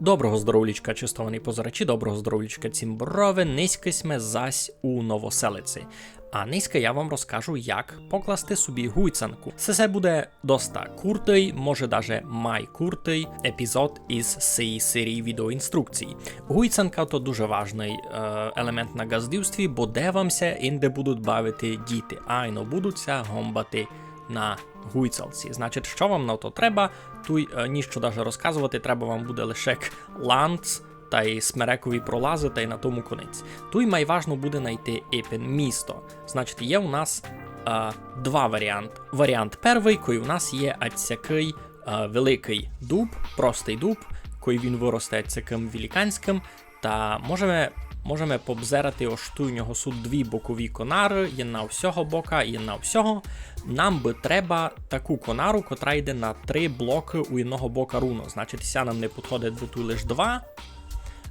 Доброго здоровлічка, чистований позирачі, доброго здоровлічка цімброви, низьки сме зась у новоселиці. А низька я вам розкажу, як покласти собі гуйцанку. Це буде доста куртий, може даже май куртий епізод із цієї серії відеоінструкцій. Гуйцанка то дуже важний е, елемент на газдівстві, бо де вамся інде будуть бавити діти, айно будуться гомбати на гуйцалці. Значить, що вам на то треба? Туй е, ніщо даже розказувати, треба вам буде лише ланц та й смерекові пролази, та й на тому конець. Туй майважно буде знайти епен місто. Значить, є у нас е, два варіанти. Варіант перший, кой у нас є ацякий е, великий дуб, простий дуб, кой він виросте цяким великанським, та можемо Можемо побзерати ось у нього суд дві бокові конари, є на всього бока, є на всього. Нам би треба таку конару, котра йде на три блоки у одного бока руно. Значить, ся нам не підходить, бо тут лише два.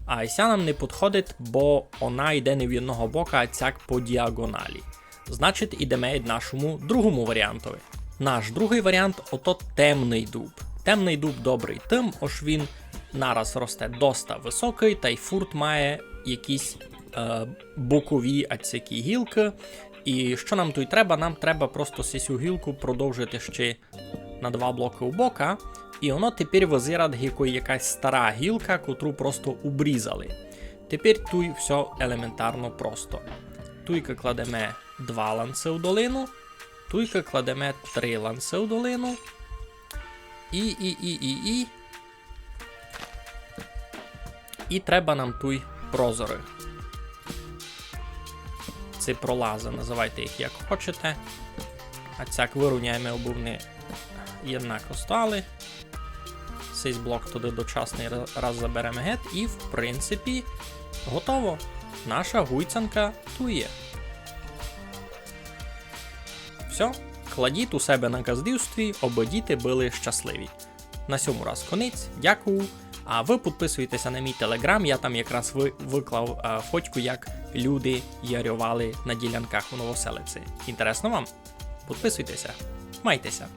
А ся нам не підходить, бо вона йде не в одного бока, а цяк по діагоналі. Значить, ідемо нашому другому варіантові. Наш другий варіант ото темний дуб. Темний дуб добрий тим, ось він нараз росте доста високий, та й фурт має якісь е, бокові ацякі гілки. І що нам тут треба? Нам треба просто цю гілку продовжити ще на два блоки у бока. І воно тепер визирад гіко якась стара гілка, котру просто обрізали. Тепер тут все елементарно просто. Туйка кладемо два ланци у долину, туйка кладемо три ланци у долину. І, і, і, і, і. І треба нам туй прозори. Ці пролази, називайте їх як хочете. А цяк вирівняємо, аби вони єднако стали. Цей блок туди дочасний раз заберемо гет, і в принципі готово. Наша гуйцанка тут є. Все, кладіть у себе на газдівстві, аби діти були щасливі. На сьому раз конець. Дякую. А ви підписуєтеся на мій телеграм, я там якраз ви, виклав а, фотку, як люди ярювали на ділянках у новоселиці. Інтересно вам? Підписуйтеся, майтеся.